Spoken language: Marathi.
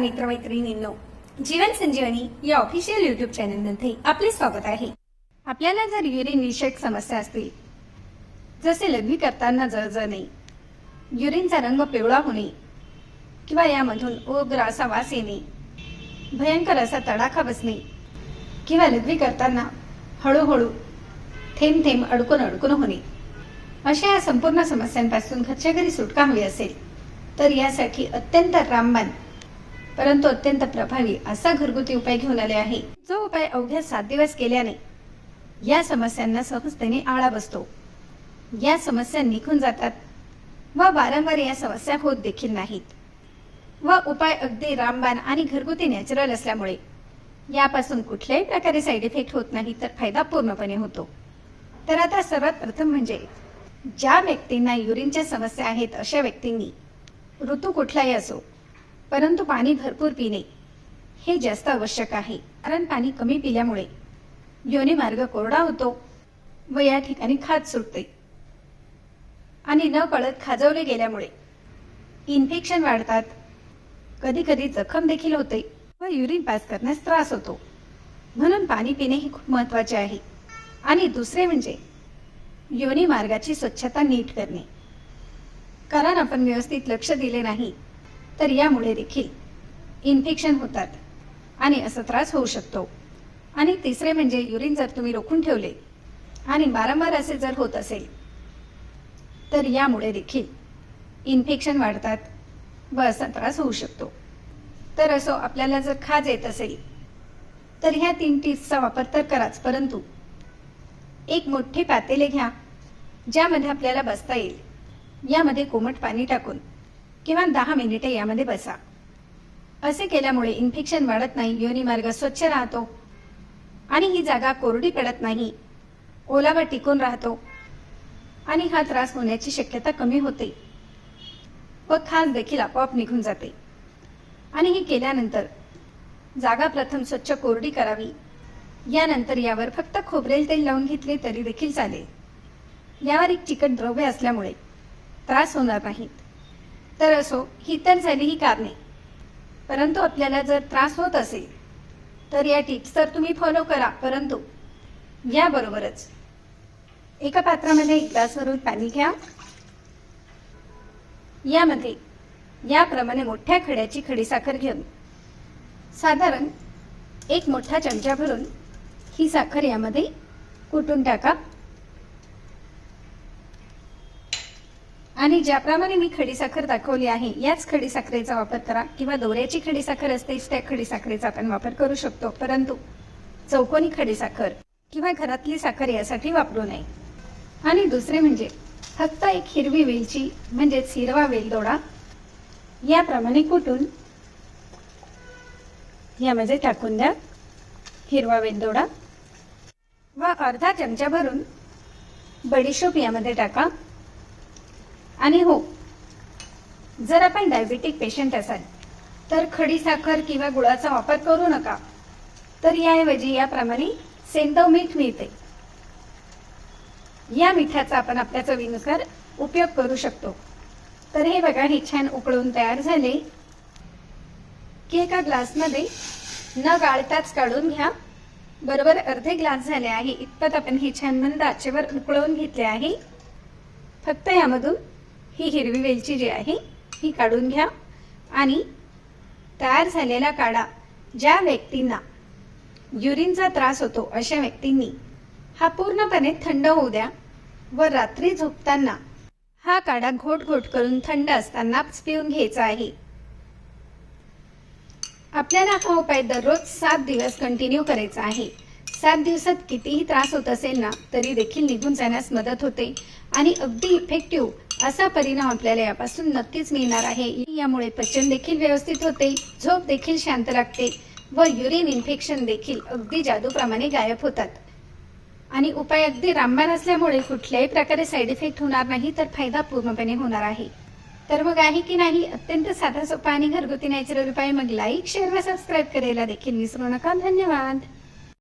मित्रमैत्रिणींनो जीवन संजीवनी या ऑफिशियल युट्यूब चॅनलमध्ये आपले स्वागत आहे. आपल्याला जर युरिन विषयक समस्या असतील जसे लघवी करताना जळजळणे युरिनचा रंग पिवळा होणे किंवा यामधून उग्र असा वास येणे भयंकर असा तडाखा बसणे किंवा लघवी करताना हळूहळू थेंब थेंब अडकून अडकून होणे अशा या संपूर्ण समस्यांपासून घरच्या घरी सुटका हवी असेल तर यासाठी अत्यंत रामबाण परंतु अत्यंत प्रभावी असा घरगुती उपाय घेऊन आले आहे. जो उपाय अवघ्या सात दिवस केल्याने या समस्यांना सहजतेने आळा बसतो. या समस्या निघून जातात व वारंवार या समस्या होत देखील नाहीत. व उपाय अगदी रामबाण आणि घरगुती नॅचरल असल्यामुळे यापासून कुठल्याही प्रकारे साईड इफेक्ट होत नाही तर फायदा पूर्णपणे होतो. तर आता सर्वात प्रथम म्हणजे ज्या व्यक्तींना युरिनच्या समस्या आहेत अशा व्यक्तींनी ऋतू कुठलाही असो परंतु पाणी भरपूर पिणे हे जास्त आवश्यक आहे कारण पाणी कमी पिल्यामुळे योनी मार्ग कोरडा होतो व या ठिकाणी खाज सुटते. आणि न कळत खाजवले गेल्यामुळे इन्फेक्शन वाढतात. कधी कधी जखम देखील होते व युरिन पास करण्यास त्रास होतो. म्हणून पाणी पिणे हे खूप महत्त्वाचे आहे. आणि दुसरे म्हणजे योनी मार्गाची स्वच्छता नीट करणे. कारण आपण व्यवस्थित लक्ष दिले नाही तर यामुळे देखील इन्फेक्शन होतात आणि असा त्रास होऊ शकतो. आणि तिसरे म्हणजे युरिन जर तुम्ही रोखून ठेवले आणि वारंवार असे जर होत असेल तर यामुळे देखील इन्फेक्शन वाढतात व असा त्रास होऊ शकतो. तर असो आपल्याला जर खाज येत असेल तर ह्या तीन टिप्सचा वापर तर कराच परंतु एक मोठे पातेले घ्या ज्यामध्ये आपल्याला बसता येईल. यामध्ये कोमट पाणी टाकून किंवा दहा मिनिटे यामध्ये बसा. असे केल्यामुळे इन्फेक्शन वाढत नाही योनिमार्ग स्वच्छ राहतो. आणि ही जागा कोरडी पडत नाही. ओलावा टिकून राहतो. आणि हा त्रास होण्याची शक्यता कमी होते. व खास देखील आपोआप निघून जाते. आणि हे केल्यानंतर जागा प्रथम स्वच्छ कोरडी करावी. यानंतर यावर फक्त खोबरेल तेल लावून घेतले तरी देखील चालेल. यावर एक चिकट द्रव्य असल्यामुळे त्रास होणार नाहीत तर असो ही तर झाली ही कारणे. परंतु आपल्याला जर त्रास होत असेल तर या टिप्स तर तुम्ही फॉलो करा परंतु याबरोबरच एका पात्रामध्ये एक ग्लास भरून पाणी घ्या. यामध्ये याप्रमाणे मोठ्या खड्याची खडीसाखर घेऊन साधारण एक मोठा चमचा भरून ही साखर यामध्ये कुटून टाका. आणि ज्याप्रमाणे मी खडीसाखर दाखवली आहे याच खडीसाखरेचा वापर करा किंवा दोऱ्याची खडीसाखर असतेच त्या खडीसाखरेचा आपण वापर करू शकतो. परंतु चौकोनी खडीसाखर किंवा घरातली साखर यासाठी वापरू नये. आणि दुसरे म्हणजे फक्त एक हिरवी वेलची म्हणजेच हिरवा वेलदोडा याप्रमाणे कुटून यामध्ये टाकून द्या हिरवा वेलदोडा व अर्धा चमचा भरून बडीशोप यामध्ये टाका. आणि हो जर आपण डायबेटिक पेशंट असाल तर खडी साखर किंवा गुळाचा वापर करू नका. तर याऐवजी याप्रमाणे सेंदव मीठ मिळते. या मिठाचा आपण आपल्या चवीनुसार उपयोग करू शकतो. तर हे बघा हे छान उकळून तयार झाले. की एका ग्लासमध्ये न गाळताच काढून घ्या. बरोबर अर्धे ग्लास झाले आहे. इतपत आपण हे छान मंद आचेवर उकळवून घेतले आहे. फक्त यामधून ही हिरवी वेलची जी आहे ही काढून घ्या. आणि तयार झालेला काढा. ज्या व्यक्तींना युरिनचा त्रास होतो अशा व्यक्तींनी हा पूर्णपणे थंड होऊ द्या व रात्री झोपताना हा काढा घोट घोट करून थंड असतानाच पिऊन घ्यायचा आहे. आपल्याला हा उपाय दररोज सात दिवस कंटिन्यू करायचा आहे. सात दिवसात कितीही त्रास होत असेल ना तरी देखील निघून जाण्यास मदत होते. आणि अगदी इफेक्टिव्ह असा परिणाम आपल्याला यापासून नक्कीच मिळणार आहे. यामुळे पचन देखील व्यवस्थित होते झोप देखील शांत लागते व युरिन इन्फेक्शन देखील अगदी जादूप्रमाणे गायब होतात. आणि उपाय अगदी रामबाण असल्यामुळे कुठल्याही प्रकारे साईड इफेक्ट होणार नाही तर फायदा पूर्णपणे होणार आहे. तर मग आहे की नाही? अत्यंत साधा सोपा आणि घरगुती नॅचरल उपाय. मग लाईक शेअर व सबस्क्राईब करायला देखील विसरू नका. धन्यवाद.